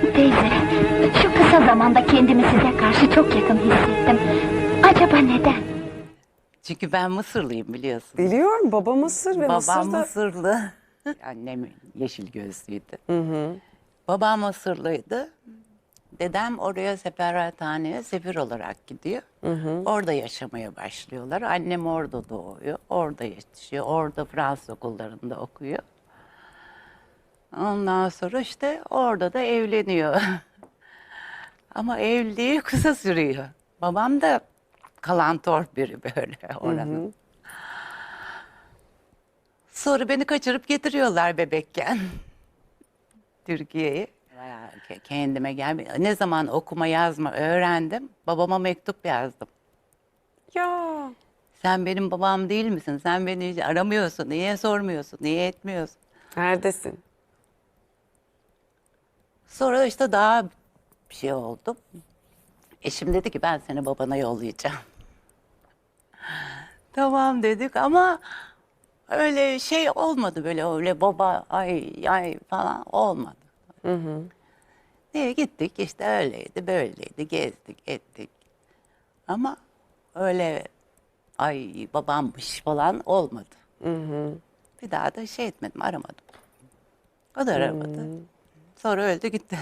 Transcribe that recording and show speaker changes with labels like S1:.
S1: Teyze, şu kısa zamanda kendimi size karşı çok yakın hissettim. Acaba neden?
S2: Çünkü ben Mısırlıyım biliyorsun.
S3: Biliyorum baba Mısır ve
S2: Babam
S3: Mısır'da...
S2: Mısırlı. Annem yeşil gözlüydü. Babam Mısırlıydı. Dedem oraya seferathaneye sefir olarak gidiyor. Orada yaşamaya başlıyorlar. Annem orada doğuyor. Orada yetişiyor. Orada Fransız okullarında okuyor. Ondan sonra işte orada da evleniyor. Ama evliliği kısa sürüyor. Babam da kalantor biri böyle oranın. Sonra beni kaçırıp getiriyorlar bebekken. Türkiye'ye. Kendime gel. Ne zaman okuma yazma öğrendim. Babama mektup yazdım.
S3: Ya
S2: Sen benim babam değil misin? Sen beni hiç aramıyorsun. Niye sormuyorsun? Niye etmiyorsun?
S3: neredesin?
S2: Sonra işte daha bir şey oldu. Eşim dedi ki ben seni babana yollayacağım. tamam dedik ama öyle şey olmadı böyle öyle baba ay ay falan olmadı. Diye gittik işte öyleydi böyleydi gezdik ettik. Ama öyle ay babammış falan olmadı. Bir daha da şey etmedim aramadım. O da aramadı. Sonra öldü gitti.